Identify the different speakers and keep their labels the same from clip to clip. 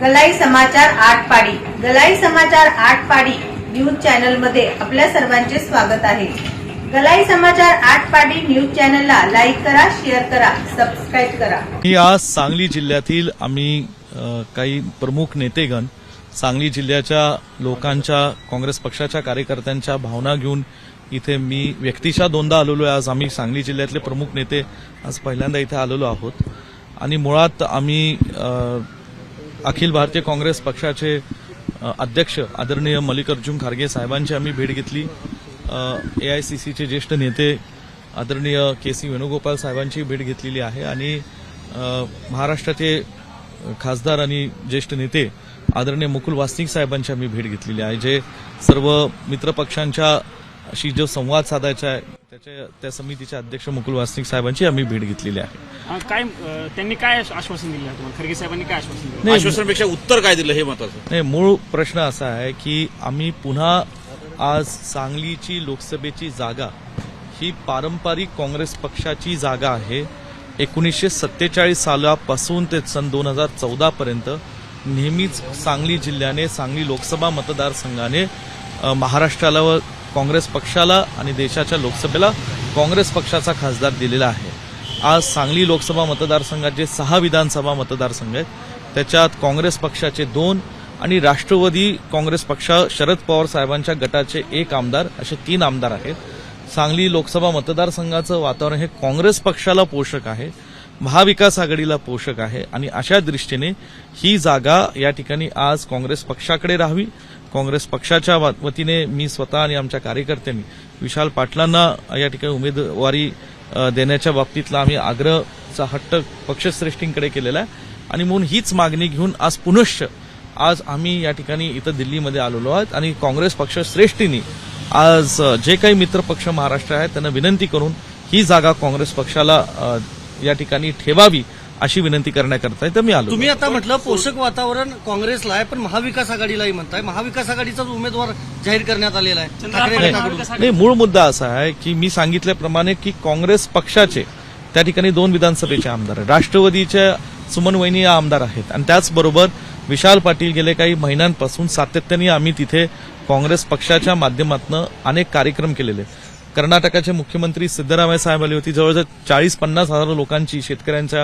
Speaker 1: गलाई समाचार आठ पाडी गलाई समाचार आठ पाडी न्यूज चॅनलमध्ये आपल्या सर्वांचे स्वागत आहे. गलाई समाचार आठ पाडी न्यूज चॅनलला लाईक करा शेअर करा सबस्क्राईब करा.
Speaker 2: मी आज सांगली जिल्ह्यातील आम्ही काही प्रमुख नेतेगण सांगली जिल्ह्याच्या लोकांच्या काँग्रेस पक्षाच्या कार्यकर्त्यांच्या भावना घेऊन इथे मी व्यक्तिशः दोनदा आलेलो आहे. आज आम्ही सांगली जिल्ह्यातले प्रमुख नेते आज पहिल्यांदा इथे आलेलो आहोत. आणि मुळात आम्ही अखिल भारतीय काँग्रेस पक्षाचे अध्यक्ष आदरणीय मल्लिकार्जुन खरगे साहेबांची आम्ही भेट घेतली. ए आय सी सीचे ज्येष्ठ नेते आदरणीय के सी वेणुगोपाल साहेबांची भेट घेतलेली आहे आणि महाराष्ट्राचे खासदार आणि ज्येष्ठ नेते आदरणीय मुकुल वासनिक साहेबांची आम्ही भेट घेतलेली आहे. जे सर्व मित्रपक्षांच्याशी जो संवाद साधायचा आहे त्याच्या त्या समितीचे अध्यक्ष मुकुल वासनिक साहेबांची आम्ही भेट घेतलेली आहे.
Speaker 3: अं, काय अं, त्यांनी काय आश्वासन दिलं तुम्हाला? खरगे साहेबांनी काय आश्वासन दिलं?
Speaker 2: नाही,
Speaker 4: आश्वासनापेक्षा उत्तर काय दिलं हे महत्वाचं?
Speaker 2: नाही मूळ प्रश्न असा आहे की आम्ही पुन्हा आज सांगलीची लोकसभेची जागा ही पारंपरिक काँग्रेस पक्षाची जागा आहे. एकोणीसशे सत्तेचाळीस सालापासून ते सन दोन हजार चौदा पर्यंत नेहमीच सांगली जिल्ह्याने सांगली लोकसभा मतदारसंघाने अ, महाराष्ट्राला व काँग्रेस पक्षाला आणि देशाच्या लोकसभेला काँग्रेस पक्षाचा खासदार दिलेला आहे. आज सांगली लोकसभा मतदारसंघात जे सहा विधानसभा मतदारसंघ आहेत त्याच्यात काँग्रेस पक्षाचे दोन आणि राष्ट्रवादी काँग्रेस पक्ष शरद पवार साहेबांच्या गटाचे एक आमदार असे तीन आमदार आहेत. सांगली लोकसभा मतदारसंघाचं वातावरण हे काँग्रेस पक्षाला पोषक आहे महाविकास आघाडीला पोषक आहे आणि अशा दृष्टीने ही जागा या ठिकाणी आज काँग्रेस पक्षाकडे राहावी काँग्रेस पक्षाच्या वतीने मी स्वतः आणि आमच्या कार्यकर्त्यांनी विशाल पाटलांना या ठिकाणी उमेदवारी देण्याच्या बाबतीतला आम्ही आग्रहचा हट्ट पक्षश्रेष्ठींकडे केलेला आहे. आणि म्हणून हीच मागणी घेऊन आज पुनश्च आज आम्ही या ठिकाणी इथं दिल्लीमध्ये आलेलो आहोत आणि काँग्रेस पक्षश्रेष्ठींनी आज जे काही मित्रपक्ष महाराष्ट्र आहेत त्यांना विनंती करून ही जागा काँग्रेस पक्षाला या ठिकाणी ठेवावी अशी विनंती करण्याकरता इथं मी आलो.
Speaker 5: तुम्ही आता म्हटलं पोषक वातावरण काँग्रेसला आहे पण महाविकास आघाडीलाही म्हणताय. महाविकास आघाडीचाच उमेदवार जाहीर करण्यात आलेला आहे.
Speaker 2: नाही मूळ मुद्दा असा आहे की मी सांगितल्याप्रमाणे की काँग्रेस पक्षाचे त्या ठिकाणी दोन विधानसभेचे आमदार आहेत. राष्ट्रवादीच्या सुमन वहिनी या आमदार आहेत. आणि त्याचबरोबर विशाल पाटील गेले काही महिन्यांपासून सातत्याने आम्ही तिथे काँग्रेस पक्षाच्या माध्यमातून अनेक कार्यक्रम केलेले आहेत. कर्नाटकाचे मुख्यमंत्री सिद्धरामय्या साहेब आले होती. जवळजवळ चाळीस पन्नास हजार लोकांची शेतकऱ्यांच्या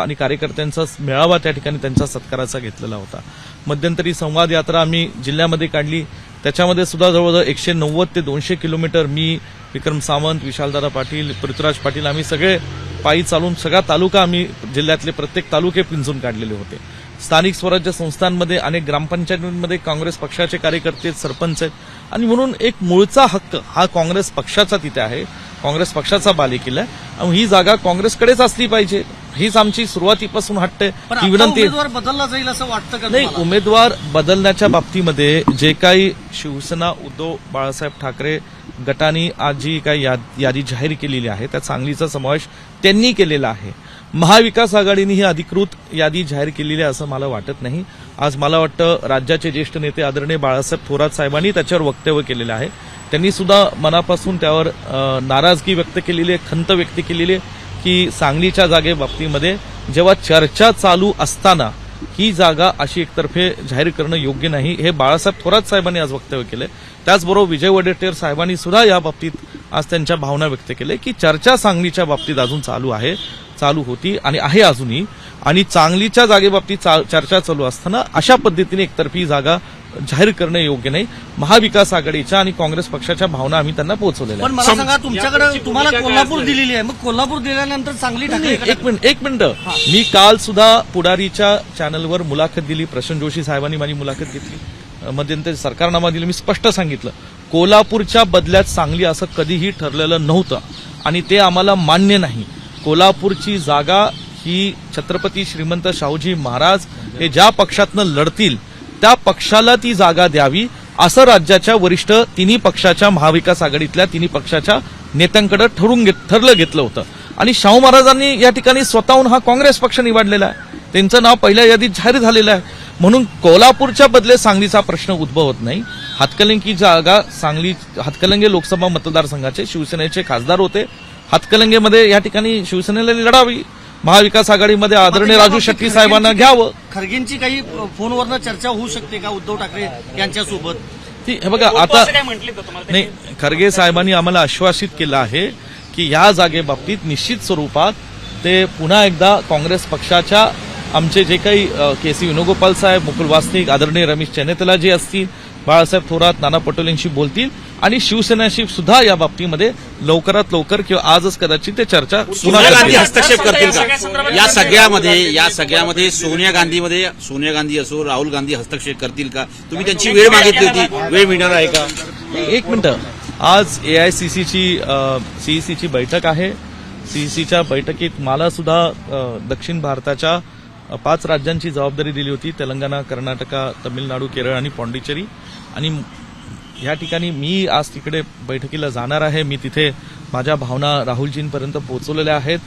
Speaker 2: आणि कार्यकर्त्यांचा मेळावा त्या ठिकाणी त्यांचा सत्काराचा घेतलेला होता. मध्यंतरी संवाद यात्रा आम्ही जिल्ह्यामध्ये काढली. त्याच्यामध्ये सुद्धा जवळजवळ एकशे नव्वद ते दोनशे किलोमीटर मी विक्रम सावंत विशालदादा पाटील पृथ्वीराज पाटील आम्ही सगळे पायी चालून सगळा तालुका आम्ही जिल्ह्यातले प्रत्येक तालुके पिंजून काढलेले होते. स्थानिक स्वराज्य संस्थांमध्ये अनेक ग्रामपंचायतींमध्ये काँग्रेस पक्षाचे कार्यकर्ते आहेत, सरपंच आहेत. आणि म्हणून एक मूळचा हक्क हा काँग्रेस पक्षाचा तिथे आहे. काँग्रेस पक्षाचा बालेकिल्ला आणि ही जागा काँग्रेसकडेच असली पाहिजे. हीच आमची सुरुवातीपासून हट्ट ही विनंती
Speaker 5: बदलला जाईल असं वाटतं का
Speaker 2: नाही? उमेदवार बदलण्याच्या बाबतीमध्ये जे काही शिवसेना उद्धव बाळासाहेब ठाकरे गटाने आज जी काही याद- यादी जाहीर केलेली आहे. त्या सांगलीचा समावेश त्यांनी केलेला आहे. महाविकास आघाडीने ही अधिकृत यादी जाहीर केलेली आहे असं मला वाटत नाही. आज मला वाटतं राज्याचे ज्येष्ठ नेते आदरणीय बाळासाहेब थोरात साहेबांनी त्याच्यावर वक्तव्य केलेलं आहे. त्यांनी सुद्धा मनापासून त्यावर नाराजगी व्यक्त केलेली आहे खंत व्यक्त केलेली आहे की सांगलीच्या जागेबाबतीमध्ये जेव्हा चर्चा चालू असताना ही जागा अशी एकतर्फे जाहीर करणं योग्य नाही हे बाळासाहेब थोरात साहेबांनी आज वक्तव्य केलं त्याचबरोबर विजय वडेट्टीवार साहेबांनी सुद्धा या बाबतीत आज त्यांच्या भावना व्यक्त केल्या की चर्चा सांगलीच्या बाबतीत अजून चालू आहे. चालू होती आणि आहे अजूनही. आणि चांगलीच्या जागेबाबतीत चा- चर्चा चालू असताना अशा पद्धतीने एकतर्फी जागा जाहीर करणं योग्य नाही. महाविकास आघाडीच्या आणि काँग्रेस पक्षाच्या भावना आम्ही त्यांना पोहोचवलेल्या
Speaker 5: पण. मला सांगा तुमच्याकडे तुम्हाला कोल्हापूर? दिलेली आहे. मग कोल्हापूर दिल्यानंतर चांगली ठाकरे
Speaker 2: एक मिनिट एक मिनिट. मी काल सुद्धा पुढारीच्या चॅनलवर मुलाखत दिली प्रशांत जोशी साहेबांनी माझी मुलाखत घेतली. मध्यंतरी सरकारनामा दिलं. मी स्पष्ट सांगितलं कोल्हापूरच्या बदल्यात सांगली असं कधीही ठरलेलं नव्हतं आणि ते आम्हाला मान्य नाही. कोल्हापूरची जागा ही छत्रपती श्रीमंत शाहूजी महाराज हे ज्या पक्षातनं लढतील त्या पक्षाला ती जागा द्यावी असं राज्याच्या वरिष्ठ तिन्ही पक्षाच्या महाविकास आघाडीतल्या तिन्ही पक्षाच्या नेत्यांकडे ठरून घेत ठरलं घेतलं होतं. आणि शाहू महाराजांनी या ठिकाणी स्वतःहून हा काँग्रेस पक्ष निवडलेला आहे. त्यांचं नाव पहिल्या यादीत जाहीर झालेलं आहे. म्हणून कोल्हापूरच्या बदले सांगलीचा प्रश्न उद्भवत नाही. हातकलंगी जागा सांगली हातकलंगे लोकसभा मतदारसंघाचे शिवसेनेचे खासदार होते. हातकलंगेमध्ये या ठिकाणी शिवसेनेला लढावी. महाविकास आघाडीमध्ये आदरणीय राजू शेट्टी साहेबांना घ्यावं.
Speaker 5: खरगेंची काही फोनवरनं चर्चा होऊ शकते का? उद्धव ठाकरे यांच्यासोबत?
Speaker 2: ती हे बघा
Speaker 3: आता
Speaker 2: नाही खरगे साहेबांनी आम्हाला आश्वासित केलं आहे की या जागेबाबतीत निश्चित स्वरूपात ते पुन्हा एकदा काँग्रेस पक्षाच्या आमचे जे काही के सी वेणुगोपाल साहेब मुकुल वासनिक आदरणीय रमेश चेनेतला जे असतील बाळासाहेब थोरात नाना पटोलेंशी बोलतील. आणि शिवसेनेशी सुद्धा या बाबतीमध्ये लवकरात लवकर किंवा आजच कदाचित ते चर्चा
Speaker 4: सोनिया गांधी. हस्तक्षेप करतील का? या सगळ्यामध्ये या सगळ्यामध्ये सोनिया गांधीमध्ये सोनिया गांधी असो राहुल गांधी हस्तक्षेप करतील का? तुम्ही त्यांची वेळ मागितली होती. वेळ मिळणार आहे का?
Speaker 2: एक मिनिट. आज एआयसीसीची सीईसीची बैठक आहे. सीईसीच्या बैठकीत मला सुद्धा दक्षिण भारताच्या पाच राज्यांची जबाबदारी दिली होती. तेलंगणा कर्नाटका तामिळनाडू केरळ आणि पॉंडिचेरी. आणि या ठिकाणी मी आज तिकडे बैठकीला जाणार आहे. मी तिथे माझ्या भावना राहुलजींपर्यंत पोहोचवलेल्या आहेत.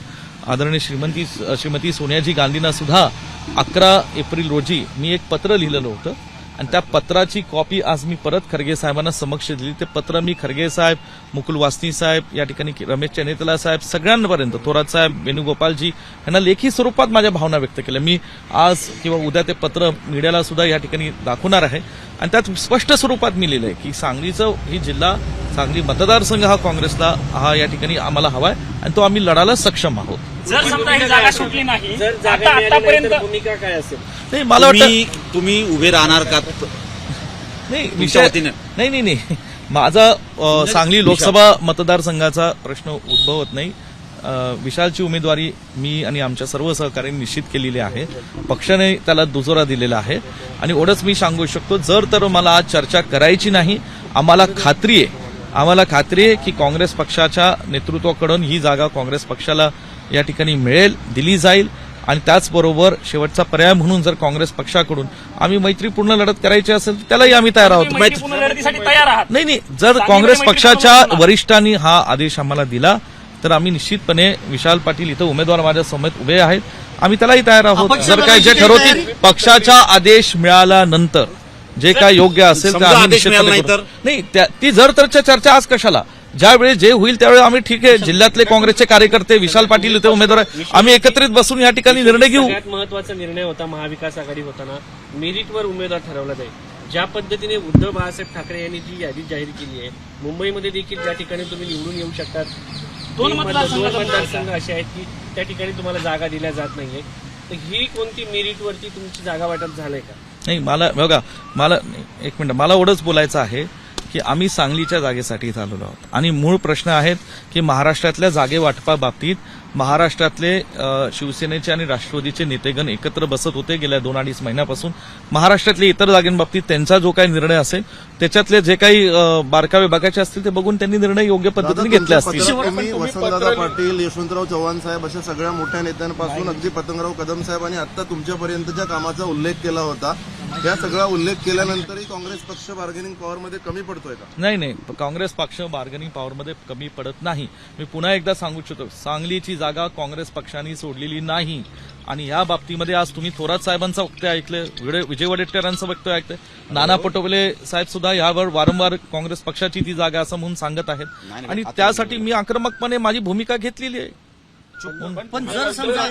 Speaker 2: आदरणीय श्रीमंती श्रीमती सोनियाजी गांधींना सुद्धा अकरा एप्रिल रोजी मी एक पत्र लिहिलेलं होतं. आणि त्या पत्राची कॉपी आज मी परत खरगे साहेबांना समक्ष दिली. ते पत्र मी खरगे साहेब मुकुल वासनी साहेब या ठिकाणी रमेश चनेतला साहेब सगळ्यांपर्यंत थोरात साहेब वेणुगोपालजी यांना लेखी स्वरूपात माझ्या भावना व्यक्त केल्या. मी आज किंवा उद्या ते पत्र मीडियाला सुद्धा या ठिकाणी दाखवणार आहे. आणि त्यात स्पष्ट स्वरूपात मी लिहिलंय की सांगलीचं ही जिल्हा सांगली मतदारसंघ हा काँग्रेसला हा या ठिकाणी आम्हाला हवाय आणि तो आम्ही लढायला सक्षम आहोत.
Speaker 3: जर समजा ही जागा सुटली नाही आता आतापर्यंत
Speaker 6: भूमिका काय असेल?
Speaker 2: नाही मला वाटतं
Speaker 4: तुम्ही तुम्ही उभे राहणार का?
Speaker 2: नाही
Speaker 4: तुमच्या
Speaker 2: विषय
Speaker 4: वतीनं.
Speaker 2: नाही नाही नाही. माझा अ, सांगली लोकसभा मतदारसंघाचा प्रश्न उद्भवत नाही. विशालची उमेदवारी मी आणि आमच्या सर्व सहकार्यांनी निश्चित केलेली आहे. पक्षाने त्याला दुजोरा दिलेला आहे. आणि एवढंच मी सांगू शकतो जर तर मला आज चर्चा करायची नाही आम्हाला खात्री आहे. आम्हाला खात्री आहे की काँग्रेस पक्षाच्या नेतृत्वाकडून ही जागा काँग्रेस पक्षाला या ठिकाणी मिळेल दिली जाईल. आणि त्याचबरोबर शेवटचा पर्याय म्हणून जर काँग्रेस पक्षाकडून आम्ही मैत्रीपूर्ण लढत करायची असेल तर त्यालाही आम्ही तयार आहोत. नाही नाही जर काँग्रेस पक्षाच्या. वरिष्ठांनी हा आदेश आम्हाला दिला तर आम्ही निश्चितपणे विशाल पाटील इथं उमेदवार माझ्यासमोर उभे आहेत. आम्ही त्यालाही तयार आहोत. जर काय जे ठरवतील? पक्षाचा आदेश मिळाल्यानंतर जे काय योग्य असेल ते आम्ही
Speaker 4: नाही
Speaker 2: ती जर तरच्या चर्चा आज कशाला? ज्यावेळी जे होईल त्यावेळी आम्ही ठीक आहे. जिल्ह्यातले काँग्रेसचे कार्यकर्ते विशाल पाटील इथे उमेदवार. आम्ही एकत्रित बसून या ठिकाणी निर्णय घेऊ.
Speaker 6: महत्त्वाचा निर्णय होता महाविकास आघाडी होताना. मेरिटवर उमेदवार ठरवला जाईल. ज्या पद्धतीने उद्धव बाळासाहेब ठाकरे यांनी जी यादी जाहीर केली आहे मुंबईमध्ये देखील ज्या ठिकाणी तुम्ही निवडून येऊ शकतात
Speaker 3: दोन मतदारसंघ
Speaker 6: असे आहेत की त्या ठिकाणी तुम्हाला जागा दिल्या जात नाहीये. तर ही कोणती मेरिटवरती तुमची जागा वाटप झालंय का?
Speaker 2: नाही मला बघा मला एक मिनिट मला एवढंच बोलायचं आहे की आम्ही सांगलीच्या जागेसाठी इथं आलेलो आहोत. आणि मूळ प्रश्न आहेत की महाराष्ट्रातल्या जागे वाटपाबाबतीत महाराष्ट्रातले शिवसेनेचे आणि राष्ट्रवादीचे नेतेगण एकत्र बसत होते गेल्या दोन अडीच महिन्यापासून. महाराष्ट्रातल्या इतर जागांबाबतीत त्यांचा जो काही निर्णय असेल त्याच्यातले जे काही बारकावे बघायचे असतील ते बघून त्यांनी निर्णय योग्य पद्धतीने घेतले असतील.
Speaker 7: वसंतदादा पाटील यशवंतराव चव्हाण साहेब अशा सगळ्या मोठ्या नेत्यांपासून अगदी पतंगराव कदम साहेब आणि आता तुमच्यापर्यंतच्या कामाचा उल्लेख केला होता. या सगळा उल्लेख केल्यानंतरही काँग्रेस पक्ष बार्गेनिंग पॉवरमध्ये कमी पडतोय का?
Speaker 2: नाही नाही. काँग्रेस पक्ष बार्गनिंग पॉवरमध्ये कमी पडत नाही. मी पुन्हा एकदा सांगू इच्छितो सांगलीची जागा काँग्रेस पक्षाने सोडलेली नाही. आणि या बाबतीमध्ये आज तुम्ही थोरात साहेबांचं वक्तव्य ऐकलं विडे- विजय वडेट्टीवारांचं वक्तव्य ऐकलं नाना पटोले साहेब सुद्धा यावर वारंवार काँग्रेस पक्षाची ती जागा असं म्हणून सांगत आहेत. आणि त्यासाठी मी आक्रमकपणे माझी भूमिका घेतलेली आहे.
Speaker 5: पण जर समजा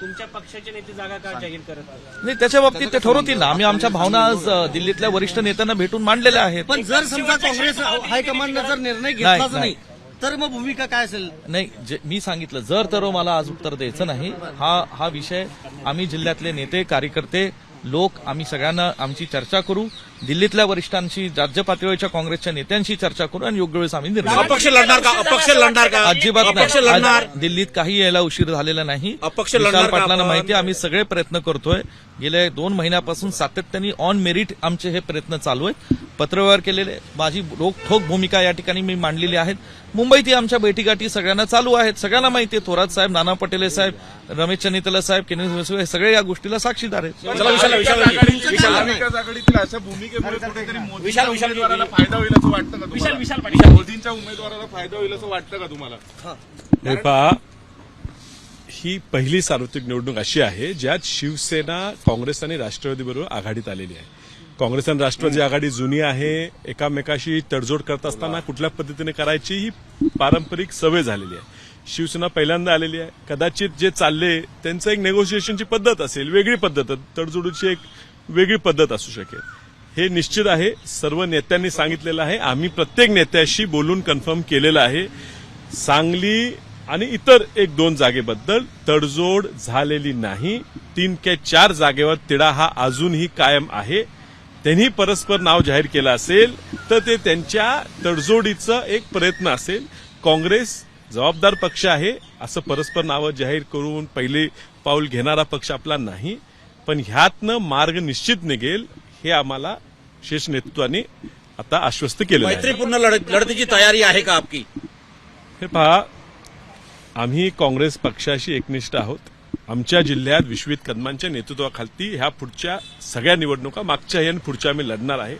Speaker 6: तुमच्या पक्षाचे नेते जागा का जाहीर करत नाही?
Speaker 2: नाही त्याच्या बाबतीत ते ठरवतील ना. आम्ही आमच्या भावना आज दिल्लीतल्या वरिष्ठ नेत्यांना भेटून मांडलेल्या आहेत.
Speaker 5: पण जर समजा काँग्रेस हायकमांडनं जर निर्णय घेतलाच
Speaker 2: नाही.
Speaker 5: तर मग भूमिका काय असेल?
Speaker 2: नाही मी सांगितलं जर तर मला आज उत्तर द्यायचं नाही हा हा विषय आम्ही जिल्ह्यातले नेते कार्यकर्ते लोक आम्ही सगळ्यांना आमची चर्चा करू. दिल्लीतल्या वरिष्ठांशी राज्य पातळीवरच्या काँग्रेसच्या नेत्यांशी चर्चा करू आणि योग्य वेळेस आम्ही निर्णय.
Speaker 4: अपक्ष लढणार का? अपक्ष लढणार का?
Speaker 2: अजिबात
Speaker 4: अपक्ष
Speaker 2: नाही.
Speaker 4: लढणार?
Speaker 2: आज दिल्लीत काही यायला उशीर झालेला नाही.
Speaker 4: अपक्ष
Speaker 2: विशाल
Speaker 4: लढणार का
Speaker 2: पाटलांना
Speaker 4: आपण?
Speaker 2: माहिती आहे, आम्ही सगळे प्रयत्न करतोय. गेल्या दोन महिन्यापासून सातत्याने ऑन मेरिट आमचे हे प्रयत्न चालू आहेत. पत्रव्यवहार केलेले माझी रोखठोक भूमिका या ठिकाणी मी मांडलेली आहेत. मुंबईत ही आमच्या बैठकाटी सगळ्यांना चालू आहेत. सगळ्यांना माहिती आहे थोरात साहेब नाना पटेले साहेब रमेश चनितला साहेब केनिस वसवे हे सगळे या गोष्टीला साक्षीदार आहेत.
Speaker 4: चला विशाल विशाल विशाल
Speaker 8: महाविकास आघाडीतील अशा भूमिकेमुळे कुठेतरी मोदींच्या
Speaker 4: विशाल- विशाल-
Speaker 8: उमेदवाराला फायदा होईल असं वाटतं का
Speaker 3: विशाल
Speaker 8: तुम्हाला
Speaker 3: विशाल. पाटील
Speaker 8: मोदींच्या उमेदवाराला फायदा होईल असं वाटतं का तुम्हाला?
Speaker 9: हे. पहा ही पहिली सार्वत्रिक निवडणूक अशी आहे ज्यात शिवसेना काँग्रेस आणि राष्ट्रवादी बरोबर आघाडीत आलेली आहे. काँग्रेस आणि राष्ट्रवादी आघाडी जुनी आहे एकामेकाशी तडजोड करत असताना कुठल्या पद्धतीने करायची ही पारंपरिक सवय झालेली आहे. शिवसेना पहिल्यांदा आलेली आहे. कदाचित जे चालले त्यांचं एक नेगोशिएशनची पद्धत असेल वेगळी पद्धत तडजोडीची एक वेगळी पद्धत असू शकेल. हे निश्चित आहे. सर्व नेत्यांनी सांगितलेलं आहे. आम्ही प्रत्येक नेत्याशी बोलून कन्फर्म केलेलं आहे. सांगली आणि इतर एक दोन जागेबद्दल तडजोड झालेली नाही. तीन के चार जागेवर तिढा हा अजूनही कायम आहे. त्यांनी परस्पर नाव जाहीर केलं असेल तर ते त्यांच्या तडजोडीचा एक प्रयत्न असेल. काँग्रेस जबाबदार पक्ष आहे. असं परस्पर नावं जाहीर करून पहिले पाऊल घेणारा पक्ष आपला नाही. पण ह्यातनं मार्ग निश्चित निघेल हे आम्हाला शीर्ष नेतृत्वाने आता आश्वस्त केलं
Speaker 4: मैत्रीपूर्ण लढ- लढतीची तयारी आहे का आपकी?
Speaker 9: हे पहा आम्ही काँग्रेस पक्षाशी एकनिष्ठ आहोत. आमच्या जिल्ह्यात विश्वित कदमांच्या नेतृत्वाखाली ह्या पुढच्या सगळ्या निवडणुका मागच्याही आणि पुढच्या आम्ही लढणार आहे.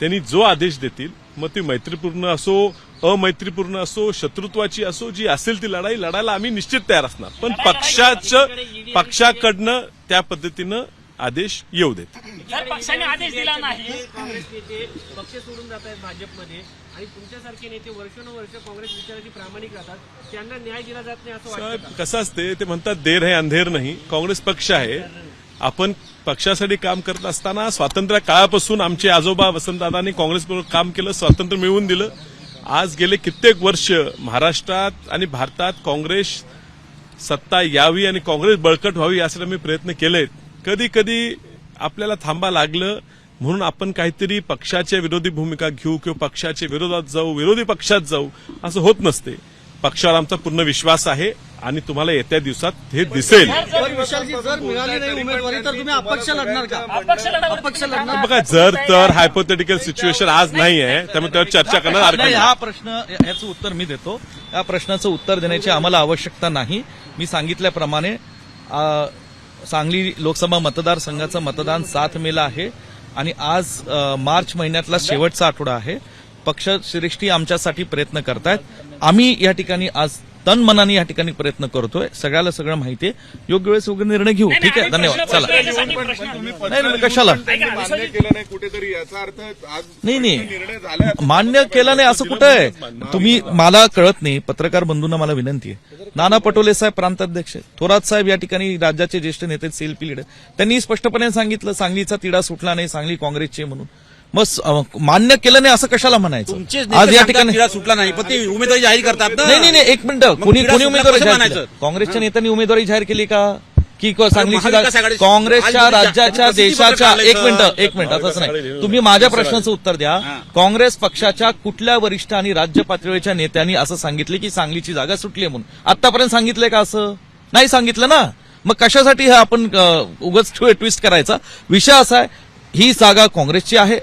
Speaker 9: त्यांनी जो आदेश देतील मग ती मैत्रीपूर्ण असो अमैत्रीपूर्ण असो शत्रुत्वाची असो जी असेल ती लढाई लढायला आम्ही निश्चित तयार असणार. पण पक्षाचं पक्षाकडनं त्या पद्धतीनं आदेश येऊ देत.
Speaker 3: जर पक्षाने आदेश दिला नाही.
Speaker 6: काँग्रेस नेते पक्ष सोडून जात आहेत भाजपमध्ये आणि तुमच्यासारखे नेते वर्षानुवर्ष काँग्रेस विचाराची प्रामाणिक राहतात. त्यांना न्याय दिला जात नाही असं वाटतं
Speaker 9: साहेब? कसं असते ते म्हणतात देर है अंधेर नाही. काँग्रेस पक्ष आहे. आपण पक्षासाठी काम करत असताना स्वातंत्र्य काळापासून आमचे आजोबा वसंतदादांनी काँग्रेसबरोबर काम केलं स्वातंत्र्य मिळवून दिलं. आज गेले कित्येक वर्ष महाराष्ट्रात आणि भारतात काँग्रेस सत्ता यावी आणि काँग्रेस बळकट व्हावी यासाठी मी प्रयत्न केलेत. कधी कधी आपल्याला थांबा लागलं म्हणून आपण काहीतरी पक्षाच्या विरोधी भूमिका घेऊ किंवा पक्षाच्या विरोधात जाऊ विरोधी पक्षात जाऊ असं होत नसते. पक्षावर आमचा पूर्ण विश्वास आहे आणि तुम्हाला येत्या दिवसात हे दिसेल.
Speaker 5: पण विशालजी जर मिळाली नाही उमेदवारी तर तुम्ही अपक्ष लढणार का?
Speaker 3: अपक्ष लढा
Speaker 5: अपक्ष लढणार.
Speaker 9: बघा जर तर हायपोथेटिकल सिच्युएशन आज नाही आहे त्यामुळे त्यावर चर्चा करणार
Speaker 2: हा प्रश्न याचं उत्तर मी देतो. या प्रश्नाचं उत्तर देण्याची आम्हाला आवश्यकता नाही. मी सांगितल्याप्रमाणे सांगली लोकसभा मतदारसंघाचं मतदान सात मेला आहे आणि आज मार्च महिन्यातला शेवटचा आठवडा आहे. पक्ष श्रेष्ठी आमच्यासाठी प्रयत्न करतायत. आम्ही या ठिकाणी आज तन मनाने या ठिकाणी प्रयत्न करतोय. सगळ्याला सगळं माहिती आहे योग्य वेळेस योग्य निर्णय घेऊ. ठीक आहे? धन्यवाद. चला. नाही नाही, कशाला?
Speaker 8: मान्य केलं नाही कुठेतरी याचा अर्थ आज
Speaker 2: नाही नाही. मान्य केलं नाही असं कुठं आहे? तुम्ही मला कळत नाही. पत्रकार बंधूंना मला विनंती आहे. नाना पटोले साहेब प्रांताध्यक्ष. थोरात साहेब या ठिकाणी राज्याचे ज्येष्ठ नेते सीएलपी लीडर त्यांनी स्पष्टपणे सांगितलं सांगलीचा तिढा सुटला नाही सांगली काँग्रेसची म्हणून. मग मान्य केलं नाही असं कशाला म्हणायचं? आज या ठिकाणी
Speaker 4: सुटला नाही पण ते उमेदवारी जाहीर करतात
Speaker 2: नाही नाही नाही एक मिनिट. कोणी कोणी उमेदवारी जाहीर? काँग्रेसच्या नेत्यांनी उमेदवारी जाहीर केली का? की
Speaker 4: आघाडी-
Speaker 2: काँग्रेसच्या राज्याच्या देशाच्या एक. मिनिट एक मिनिट असंच नाही. तुम्ही माझ्या प्रश्नाचं उत्तर द्या. काँग्रेस पक्षाच्या कुठल्या वरिष्ठ आणि राज्य पातळीच्या नेत्यांनी असं सांगितले की सांगलीची जागा सुटली म्हणून? आतापर्यंत सांगितलंय का असं? नाही सांगितलं ना? मग कशासाठी हे आपण उगाच ट्विस्ट करायचा? विषय असा आहे ही जागा काँग्रेसची आहे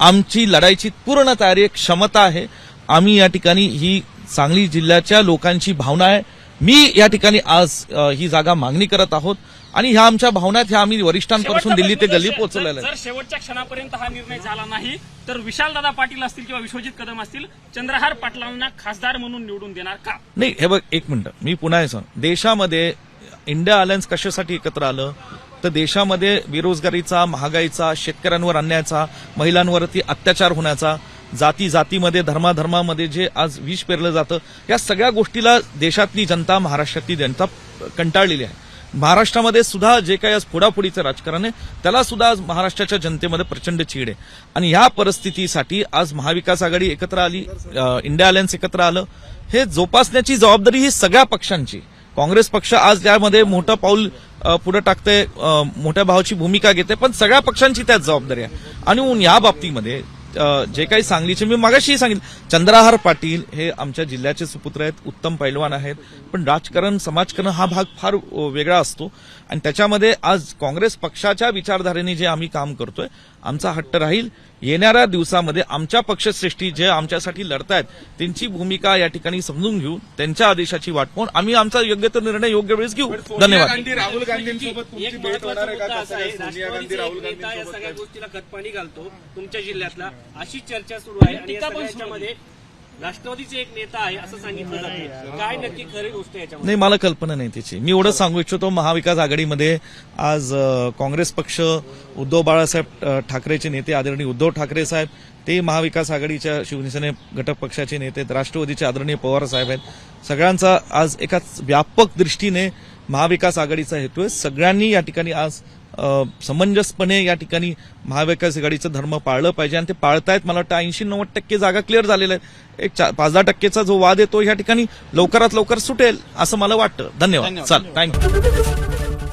Speaker 2: आमची लढाईची पूर्ण तयारी आहे, क्षमता आहे. आम्ही या ठिकाणी ही सांगली जिल्ह्याच्या लोकांची भावना आहे. मी या ठिकाणी आज ही जागा मागणी करत आहोत आणि ह्या आमच्या भावना आहेत ह्या आम्ही वरिष्ठांपासून दिल्ली ते गल्ली आहेत
Speaker 3: जर शेवटच्या क्षणापर्यंत हा निर्णय झाला नाही तर विशालदादा पाटील असतील किंवा विश्वजित कदम असतील चंद्रहार पाटलांना खासदार म्हणून निवडून देणार का?
Speaker 2: नाही हे बघ एक मिनिट. मी पुन्हा हे सांग. देशामध्ये इंडिया अलायन्स कशासाठी एकत्र आलं? तर देशामध्ये बेरोजगारीचा महागाईचा शेतकऱ्यांवर अन्यायाचा महिलांवरती अत्याचार होण्याचा जाती जातीमध्ये धर्माधर्मामध्ये जे आज विष पेरलं जातं या सगळ्या गोष्टीला देशातली जनता महाराष्ट्रातली जनता कंटाळलेली आहे. महाराष्ट्रामध्ये सुद्धा जे काही आज फोडाफोडीचं राजकारण आहे त्याला सुद्धा आज महाराष्ट्राच्या जनतेमध्ये प्रचंड चीड आहे. आणि ह्या परिस्थितीसाठी आज महाविकास आघाडी एकत्र आली इंडिया अलायन्स एकत्र आलं हे जोपासण्याची जबाबदारी ही सगळ्या पक्षांची. काँग्रेस पक्ष आज त्यामध्ये मोठं पाऊल पुढे टाकते मोठ्या भावाची भूमिका घेते पण सगळ्या पक्षांची त्यात जबाबदारी आहे. आणि या बाबतीमध्ये जे काही सांगलीचे मी मागाशी सांगितलं चंद्राहार पाटील हे आमच्या जिल्ह्याचे सुपुत्र आहेत उत्तम पैलवान आहेत पण राजकारण समाजकारण हा भाग फार वेगळा असतो. आणि त्याच्यामध्ये आज काँग्रेस पक्षाच्या विचारधारेने जे आम्ही काम करतोय आमचा हट्ट राहील. येणाऱ्या दिवसामध्ये आमच्या पक्षश्रेष्ठी जे आमच्यासाठी लढतायत त्यांची भूमिका या ठिकाणी समजून घेऊ त्यांच्या आदेशाची वाट पाहून आम्ही आमचा योग्य तो निर्णय योग्य वेळेस घेऊ. धन्यवाद.
Speaker 8: गांधी राहुल गांधींसोबत
Speaker 6: सगळ्या? गोष्टीला खतपाणी घालतो. तुमच्या जिल्ह्यातला अशी चर्चा सुरू आहे राष्ट्रवादीचे एक नेता आहे असं सांगितलं जाते. काय नक्की खरी गोष्ट आहे याच्यामध्ये?
Speaker 2: नाही मला कल्पना नाही त्याची. मी एवढंच सांगू इच्छितो महाविकास आघाडीमध्ये आज काँग्रेस पक्ष उद्धव बाळासाहेब ठाकरेचे नेते आदरणीय उद्धव ठाकरे साहेब ते महाविकास आघाडीच्या शिवसेने घटक पक्षाचे नेते राष्ट्रवादीचे आदरणीय पवार साहेब आहेत. सगळ्यांचा आज एकाच व्यापक दृष्टीने महाविकास आघाडीचा हेतू आहे. सगळ्यांनी या ठिकाणी आज समंजसपणे या ठिकाणी महाविकास आघाडीचं धर्म पाळलं पाहिजे. आणि ते पाळतायत मला वाटतं ऐंशी नव्वद टक्के जागा क्लिअर झालेल्या आहेत. एक चा- पाच दहा टक्केचा जो वाद येतो या ठिकाणी लवकरात लवकर सुटेल असं मला वाटतं. धन्यवाद. चल थँक्यू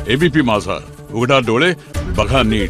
Speaker 10: एबीपी माझा. उघडा डोळे बघा नीट.